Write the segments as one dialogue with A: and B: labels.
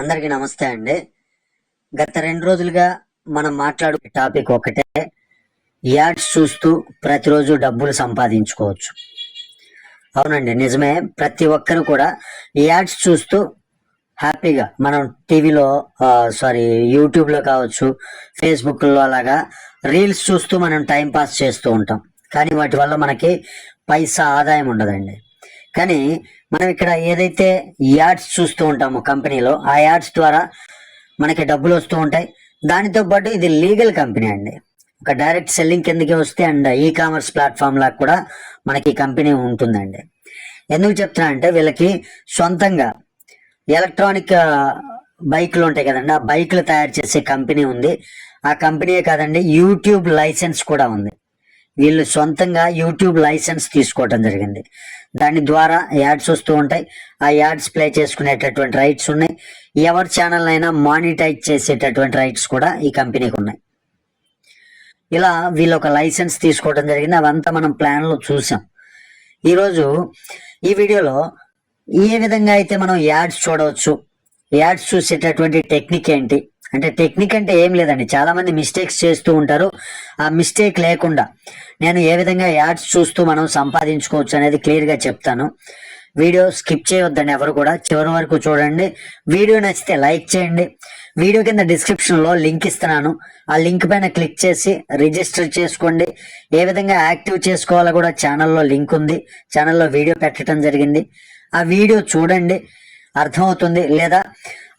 A: అందరికీ నమస్తే అండి. గత రెండు రోజులుగా మనం మాట్లాడుకునే టాపిక్ ఒకటే యాడ్స్ చూస్తూ ప్రతిరోజు డబ్బులు సంపాదించుకోవచ్చు. అవునండి నిజమే. ప్రతి ఒక్కరు కూడా యాడ్స్ చూస్తూ హ్యాపీగా మనం టీవీలో సారీ యూట్యూబ్లో కావచ్చు ఫేస్బుక్లో అలాగా రీల్స్ చూస్తూ మనం టైం పాస్ చేస్తూ ఉంటాం. కానీ వాటి వల్ల మనకి పైసా ఆదాయం ఉండదండి. కానీ మనం ఇక్కడ ఏదైతే యాడ్స్ చూస్తూ ఉంటామో కంపెనీలో ఆ యాడ్స్ ద్వారా మనకి డబ్బులు వస్తూ ఉంటాయి. దానితో పాటు ఇది లీగల్ కంపెనీ అండి. ఒక డైరెక్ట్ సెల్లింగ్ కిందకి వస్తే అండ్ ఈ కామర్స్ ప్లాట్ఫామ్ లాగా కూడా మనకి కంపెనీ ఉంటుందండి. ఎందుకు చెప్తున్నా అంటే వీళ్ళకి సొంతంగా ఎలక్ట్రానిక్ బైక్లు ఉంటాయి కదండి. ఆ బైక్లు తయారు చేసే కంపెనీ ఉంది. ఆ కంపెనీయే కాదండి యూట్యూబ్ లైసెన్స్ కూడా ఉంది. వీళ్ళు సొంతంగా యూట్యూబ్ లైసెన్స్ తీసుకోవటం జరిగింది. దాని ద్వారా యాడ్స్ వస్తూ ఉంటాయి. ఆ యాడ్స్ ప్లే చేసుకునేటటువంటి రైట్స్ ఉన్నాయి. ఎవరి ఛానల్ అయినా మానిటైజ్ చేసేటటువంటి రైట్స్ కూడా ఈ కంపెనీకి ఉన్నాయి. ఇలా వీళ్ళు ఒక లైసెన్స్ తీసుకోవడం జరిగింది. అవంతా మనం ప్లాన్లో చూసాం. ఈరోజు ఈ వీడియోలో ఏ విధంగా అయితే మనం యాడ్స్ చూడవచ్చు యాడ్స్ చూసేటటువంటి టెక్నిక్ ఏంటి అంటే టెక్నిక్ అంటే ఏం లేదండి. చాలా మంది మిస్టేక్స్ చేస్తూ ఉంటారు. ఆ మిస్టేక్ లేకుండా నేను ఏ విధంగా యాడ్స్ చూస్తూ మనం సంపాదించుకోవచ్చు అనేది క్లియర్గా చెప్తాను. వీడియో స్కిప్ చేయవద్దండి ఎవరు కూడా. చివరి వరకు చూడండి. వీడియో నచ్చితే లైక్ చేయండి. వీడియో కింద డిస్క్రిప్షన్లో లింక్ ఇస్తున్నాను. ఆ లింక్ పైన క్లిక్ చేసి రిజిస్టర్ చేసుకోండి. ఏ విధంగా యాక్టివ్ చేసుకోవాలో కూడా ఛానల్లో లింక్ ఉంది. ఛానల్లో వీడియో పెట్టడం జరిగింది. ఆ వీడియో చూడండి. అర్థమవుతుంది లేదా?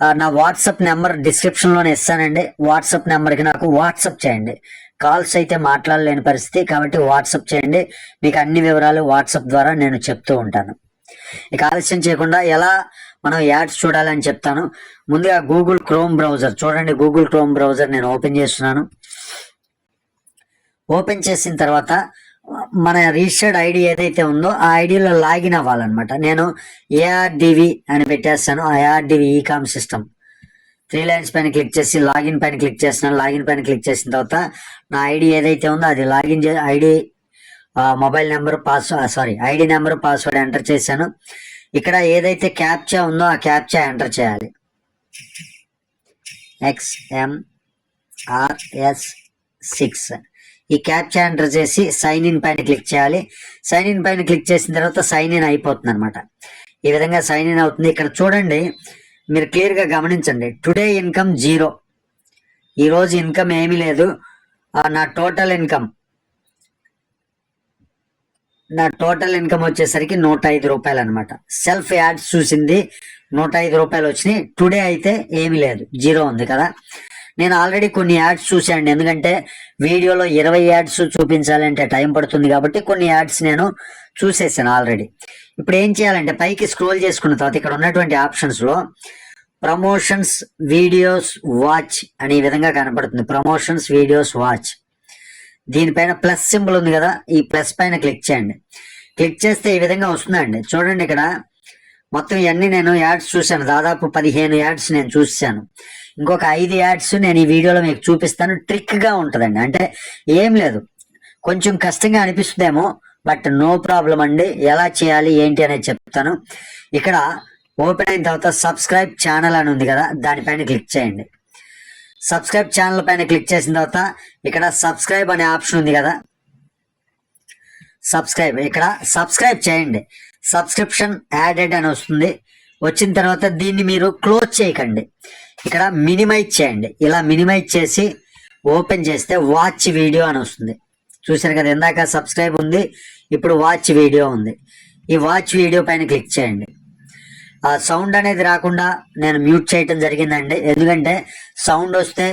A: నా వాట్సాప్ నెంబర్ డిస్క్రిప్షన్లోనే ఇస్తానండి. వాట్సాప్ నెంబర్కి నాకు వాట్సాప్ చేయండి. కాల్స్ అయితే మాట్లాడలేని పరిస్థితి కాబట్టి వాట్సాప్ చేయండి. మీకు అన్ని వివరాలు వాట్సాప్ ద్వారా నేను చెప్తూ ఉంటాను. ఇక ఆలస్యం చేయకుండా ఎలా మనం యాడ్స్ చూడాలని చెప్తాను. ముందుగా గూగుల్ క్రోమ్ బ్రౌజర్. చూడండి గూగుల్ క్రోమ్ బ్రౌజర్ నేను ఓపెన్ చేస్తున్నాను. ఓపెన్ చేసిన తర్వాత మన రిజిస్టర్డ్ ఐడి ఏదైతే ఉందో ఆ ఐడిలో లాగిన్ అవ్వాలన్నమాట. నేను ఏఆర్డివి అని పెట్టేస్తాను. ఆ ARDV ecom system three lines పైన క్లిక్ చేసి లాగిన్ పైన క్లిక్ చేస్తున్నాను. లాగిన్ పైన క్లిక్ చేసిన తర్వాత నా ఐడి ఏదైతే ఉందో అది లాగిన్ చే ID mobile number password sorry ID number password enter చేశాను. ఇక్కడ ఏదైతే క్యాప్చా ఉందో ఆ క్యాప్చా ఎంటర్ చేయాలి. ఎక్స్ఎంఆర్ఎస్ సిక్స్ ఈ క్యాప్చా ఎంటర్ చేసి సైన్ ఇన్ పైన క్లిక్ చేయాలి. సైన్ ఇన్ పైన క్లిక్ చేసిన తర్వాత సైన్ ఇన్ అయిపోతుంది అనమాట ఈ విధంగా సైన్ ఇన్ అవుతుంది. ఇక్కడ చూడండి మీరు క్లియర్గా గమనించండి. టుడే ఇన్కమ్ జీరో ఈరోజు ఇన్కమ్ ఏమీ లేదు. నా టోటల్ ఇన్కమ్ నా టోటల్ ఇన్కమ్ వచ్చేసరికి నూట ఐదు రూపాయలు అనమాట సెల్ఫ్ యాడ్స్ చూసింది. నూట ఐదు రూపాయలు వచ్చినాయి. టుడే అయితే ఏమీ లేదు. జీరో ఉంది కదా. నేను ఆల్రెడీ కొన్ని యాడ్స్ చూశాను ఎందుకంటే వీడియోలో ఇరవై యాడ్స్ చూపించాలంటే టైం పడుతుంది కాబట్టి కొన్ని యాడ్స్ నేను చూసేసాను ఆల్రెడీ ఇప్పుడు ఏం చేయాలంటే పైకి స్క్రోల్ చేసుకున్న తర్వాత ఇక్కడ ఉన్నటువంటి ఆప్షన్స్లో ప్రమోషన్స్ వీడియోస్ వాచ్ అనే విధంగా కనపడుతుంది. ప్రమోషన్స్ వీడియోస్ వాచ్ దీనిపైన ప్లస్ సింబల్ ఉంది కదా ఈ ప్లస్ పైన క్లిక్ చేయండి. క్లిక్ చేస్తే ఈ విధంగా వస్తుందండి. చూడండి ఇక్కడ మొత్తం ఇవన్నీ నేను యాడ్స్ చూశాను. దాదాపు పదిహేను యాడ్స్ నేను చూశాను. ఇంకొక ఐదు యాడ్స్ నేను ఈ వీడియోలో మీకు చూపిస్తాను. ట్రిక్గా ఉంటదండి. అంటే ఏం లేదు. కొంచెం కష్టంగా అనిపిస్తుందేమో బట్ నో ప్రాబ్లం అండి. ఎలా చేయాలి ఏంటి అనేది చెప్తాను. ఇక్కడ ఓపెన్ అయిన తర్వాత సబ్స్క్రైబ్ ఛానల్ అని ఉంది కదా దానిపైన క్లిక్ చేయండి. సబ్స్క్రైబ్ ఛానల్ పైన క్లిక్ చేసిన తర్వాత ఇక్కడ సబ్స్క్రైబ్ అనే ఆప్షన్ ఉంది కదా. సబ్స్క్రైబ్. ఇక్కడ సబ్స్క్రైబ్ చేయండి. సబ్స్క్రిప్షన్ యాడెడ్ అని వస్తుంది. వచ్చిన తర్వాత దీన్ని మీరు క్లోజ్ చేయకండి. ఇక్కడ మినిమైజ్ చేయండి. ఇలా మినిమైజ్ చేసి ఓపెన్ చేస్తే వాచ్ వీడియో అని వస్తుంది. చూసారు కదా ఇందాక సబ్స్క్రైబ్ ఉంది ఇప్పుడు వాచ్ వీడియో ఉంది. ఈ వాచ్ వీడియో పైన క్లిక్ చేయండి. ఆ సౌండ్ అనేది రాకుండా నేను మ్యూట్ చేయటం జరిగిందండి. ఎందుకంటే సౌండ్ వస్తే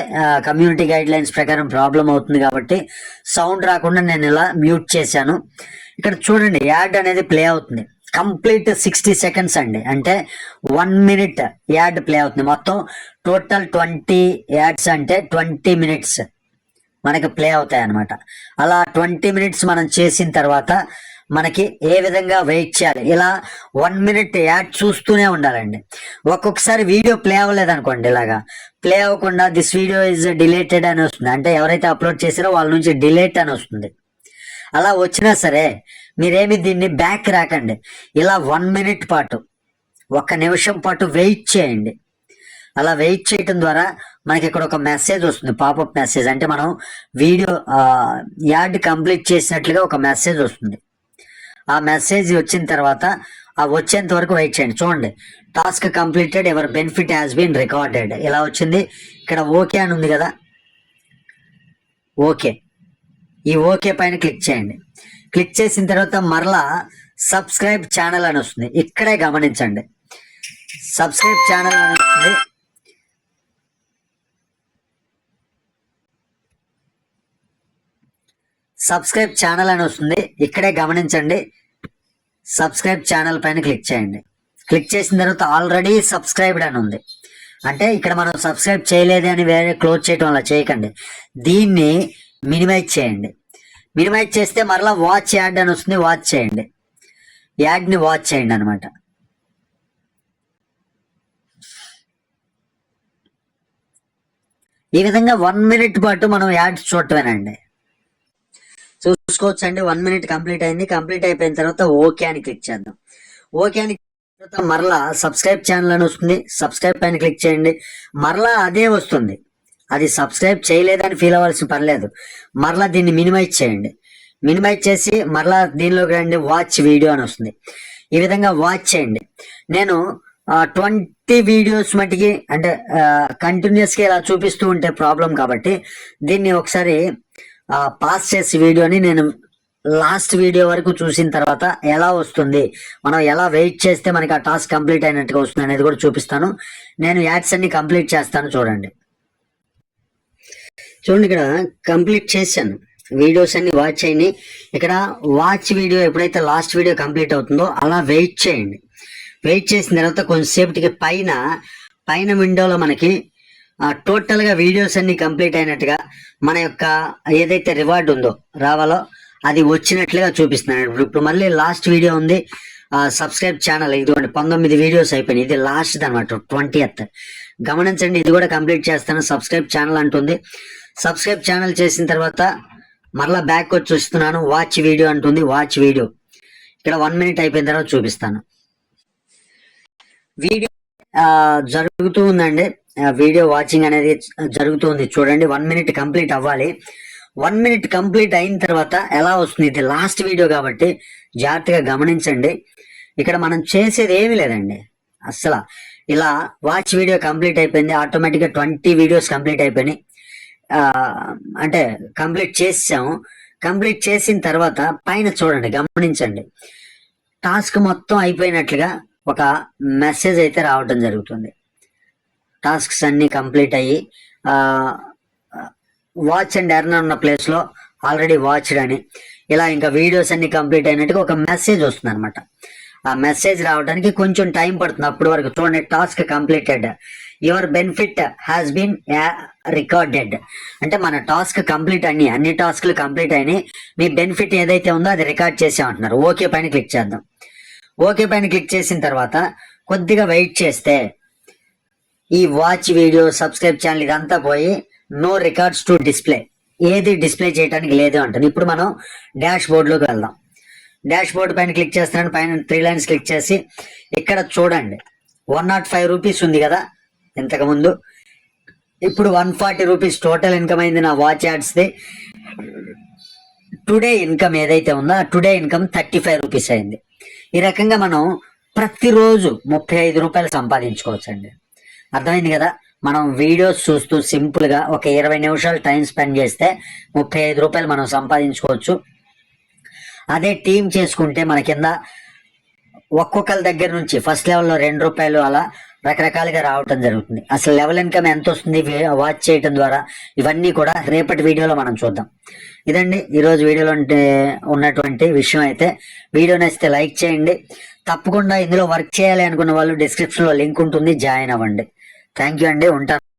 A: కమ్యూనిటీ గైడ్ లైన్స్ ప్రకారం ప్రాబ్లం అవుతుంది కాబట్టి సౌండ్ రాకుండా నేను ఇలా మ్యూట్ చేశాను. ఇక్కడ చూడండి యాడ్ అనేది ప్లే అవుతుంది. కంప్లీట్ సిక్స్టీ సెకండ్స్ అండి. అంటే వన్ మినిట్ యాడ్ ప్లే అవుతుంది. మొత్తం టోటల్ ట్వంటీ యాడ్స్ అంటే ట్వంటీ మినిట్స్ మనకి ప్లే అవుతాయి అనమాట అలా ట్వంటీ మినిట్స్ మనం చేసిన తర్వాత మనకి ఏ విధంగా వెయిట్ చేయాలి? ఇలా వన్ మినిట్ యాడ్ చూస్తూనే ఉండాలండి. ఒక్కొక్కసారి వీడియో ప్లే అవ్వలేదు అనుకోండి ఇలాగా. ప్లే అవ్వకుండా దిస్ వీడియో ఇస్ డిలేటెడ్ అని వస్తుంది. అంటే ఎవరైతే అప్లోడ్ చేసారో వాళ్ళ నుంచి డిలేట్ అని వస్తుంది. అలా వచ్చినా సరే మీరేమి దీన్ని బ్యాక్ రాకండి. ఇలా వన్ మినిట్ పాటు ఒక్క నిమిషం పాటు వెయిట్ చేయండి. అలా వెయిట్ చేయటం ద్వారా మనకి ఇక్కడ ఒక మెసేజ్ వస్తుంది పాపప్ మెసేజ్ అంటే మనం వీడియో యాడ్ కంప్లీట్ చేసినట్లుగా ఒక మెసేజ్ వస్తుంది. ఆ మెసేజ్ వచ్చిన తర్వాత ఆ వచ్చేంత వరకు వెయిట్ చేయండి. చూడండి task completed your benefit has been recorded ఇలా వచ్చింది. ఇక్కడ ఓకే అని ఉంది కదా? ఓకే ఈ ఓకే పైన క్లిక్ చేయండి. క్లిక్ చేసిన తర్వాత మరలా సబ్స్క్రైబ్ ఛానల్ అని వస్తుంది. ఇక్కడే గమనించండి. సబ్స్క్రైబ్ ఛానల్ అని వస్తుంది. సబ్స్క్రైబ్ ఛానల్ అని వస్తుంది. ఇక్కడే గమనించండి. సబ్స్క్రైబ్ ఛానల్ పైన క్లిక్ చేయండి. క్లిక్ చేసిన తర్వాత ఆల్రెడీ సబ్స్క్రైబ్డ్ అని ఉంది. అంటే ఇక్కడ మనం సబ్స్క్రైబ్ చేయలేదు అని వేరే క్లోజ్ చేయటం అలా చేయకండి. దీన్ని మినిమైజ్ చేయండి. మినిమైజ్ చేస్తే మరలా వాచ్ యాడ్ అని వస్తుంది వాచ్ చేయండి. యాడ్ని వాచ్ చేయండి అనమాట ఈ విధంగా వన్ మినిట్ పాటు మనం యాడ్స్ చూడటమేనండి. చూసుకోవచ్చు అండి వన్ మినిట్ కంప్లీట్ అయింది. కంప్లీట్ అయిపోయిన తర్వాత ఓకే అని క్లిక్ చేద్దాం. ఓకే అని తర్వాత మరలా సబ్స్క్రైబ్ ఛానల్ అని వస్తుంది. సబ్స్క్రైబ్ పైన క్లిక్ చేయండి. మరలా అదే వస్తుంది. అది సబ్స్క్రైబ్ చేయలేదని ఫీల్ అవ్వాల్సిన పర్లేదు మరలా దీన్ని మినిమైజ్ చేయండి. మినిమైజ్ చేసి మరలా దీనిలోకి రండి వాచ్ వీడియో అని వస్తుంది. ఈ విధంగా వాచ్ చేయండి. నేను ట్వంటీ వీడియోస్ మటుకి అంటే కంటిన్యూస్గా ఇలా చూపిస్తూ ఉంటే ప్రాబ్లం కాబట్టి దీన్ని ఒకసారి పాస్ చేసి వీడియోని నేను లాస్ట్ వీడియో వరకు చూసిన తర్వాత ఎలా వస్తుంది మనం ఎలా వెయిట్ చేస్తే మనకి ఆ టాస్క్ కంప్లీట్ అయినట్టుగా వస్తుంది అనేది కూడా చూపిస్తాను. నేను యాడ్స్ అన్ని కంప్లీట్ చేస్తాను చూడండి. చూడండి ఇక్కడ కంప్లీట్ చేశాను. వీడియోస్ అన్ని వాచ్ చేయండి. ఇక్కడ వాచ్ వీడియో ఎప్పుడైతే లాస్ట్ వీడియో కంప్లీట్ అవుతుందో అలా వెయిట్ చేయండి. వెయిట్ చేసిన తర్వాత కొంచెంసేపటికి పైన పైన విండోలో మనకి టోటల్గా వీడియోస్ అన్ని కంప్లీట్ అయినట్టుగా మన యొక్క ఏదైతే రివార్డ్ ఉందో రావాలో అది వచ్చినట్లుగా చూపిస్తున్నాను. ఇప్పుడు ఇప్పుడు మళ్ళీ లాస్ట్ వీడియో ఉంది. సబ్స్క్రైబ్ ఛానల్ ఇదిగోండి పంతొమ్మిది వీడియోస్ అయిపోయినాయి. ఇది లాస్ట్ అనమాట ట్వంటీ గమనించండి ఇది కూడా కంప్లీట్ చేస్తాను. సబ్స్క్రైబ్ ఛానల్ అంటుంది. సబ్స్క్రైబ్ ఛానల్ చేసిన తర్వాత మరలా బ్యాక్ వచ్చి చూస్తున్నాను. వాచ్ వీడియో అంటుంది. వాచ్ వీడియో ఇక్కడ వన్ మినిట్ అయిపోయిన తర్వాత చూపిస్తాను. వీడియో జరుగుతూ ఉందండి. వీడియో వాచింగ్ అనేది జరుగుతుంది చూడండి వన్ మినిట్ కంప్లీట్ అవ్వాలి. వన్ మినిట్ కంప్లీట్ అయిన తర్వాత ఎలా వస్తుంది? ఇది లాస్ట్ వీడియో కాబట్టి జాగ్రత్తగా గమనించండి. ఇక్కడ మనం చేసేది ఏమీ లేదండి. అస్సలు. ఇలా వాచ్ వీడియో కంప్లీట్ అయిపోయింది. ఆటోమేటిక్గా ట్వంటీ వీడియోస్ కంప్లీట్ అయిపోయినాయి. అంటే కంప్లీట్ చేసాము కంప్లీట్ చేసిన తర్వాత పైన చూడండి గమనించండి. టాస్క్ మొత్తం అయిపోయినట్లుగా ఒక మెసేజ్ అయితే రావడం జరుగుతుంది. టాస్క్స్ అన్ని కంప్లీట్ అయ్యి వాచ్ అండ్ ఎర్న్ ఉన్న ప్లేస్లో ఆల్రెడీ వాచ్డ్ అని. ఇలా ఇంకా వీడియోస్ అన్ని కంప్లీట్ అయినట్టుగా ఒక మెసేజ్ వస్తుంది అనమాట ఆ మెసేజ్ రావడానికి కొంచెం టైం పడుతుంది. అప్పటి వరకు చూడండి task completed your benefit has been recorded అంటే మన టాస్క్ కంప్లీట్ అన్ని అన్ని టాస్క్లు కంప్లీట్ అయినాయి. మీ బెనిఫిట్ ఏదైతే ఉందో అది రికార్డ్ చేసామంటున్నారు ఓకే పైన క్లిక్ చేద్దాం. ఓకే పైన క్లిక్ చేసిన తర్వాత కొద్దిగా వెయిట్ చేస్తే ఈ వాచ్ వీడియో సబ్స్క్రైబ్ ఛానల్ ఇదంతా పోయి నో రికార్డ్స్ టు డిస్ప్లే ఏది డిస్ప్లే చేయడానికి లేదు అంటుంది ఇప్పుడు మనం డాష్ బోర్డ్లోకి వెళ్దాం. డాష్ బోర్డ్ పైన క్లిక్ చేస్తున్నాను పైన త్రీ లైన్స్ క్లిక్ చేసి ఇక్కడ చూడండి. వన్ నాట్ ఫైవ్ రూపీస్ ఉంది కదా ఇంతకు ముందు. ఇప్పుడు one forty rupees total income అయింది నా వాచ్ యాడ్స్ది టుడే ఇన్కమ్ ఏదైతే ఉందో ఆ today income thirty five rupees అయింది. ఈ రకంగా మనం ప్రతిరోజు ముప్పై ఐదు రూపాయలు సంపాదించుకోవచ్చండి. అర్థమైంది కదా? మనం వీడియోస్ చూస్తూ సింపుల్గా ఒక ఇరవై నిమిషాలు టైం స్పెండ్ చేస్తే ముప్పై ఐదు రూపాయలు మనం సంపాదించుకోవచ్చు. అదే టీం చేసుకుంటే మన కింద ఒక్కొక్కరి దగ్గర నుంచి ఫస్ట్ లెవెల్లో రెండు రూపాయలు అలా రకరకాలుగా రావటం జరుగుతుంది. అసలు లెవెల్ ఇన్కమ్ ఎంత వస్తుంది వాచ్ చేయటం ద్వారా ఇవన్నీ కూడా రేపటి వీడియోలో మనం చూద్దాం. ఇదండి ఈరోజు వీడియోలో ఉన్నటువంటి విషయం అయితే. వీడియో నచ్చితే లైక్ చేయండి. తప్పకుండా ఇందులో వర్క్ చేయాలి అనుకున్న వాళ్ళు డిస్క్రిప్షన్లో లింక్ ఉంటుంది జాయిన్ అవ్వండి. థ్యాంక్ యూ అండి ఉంటాను.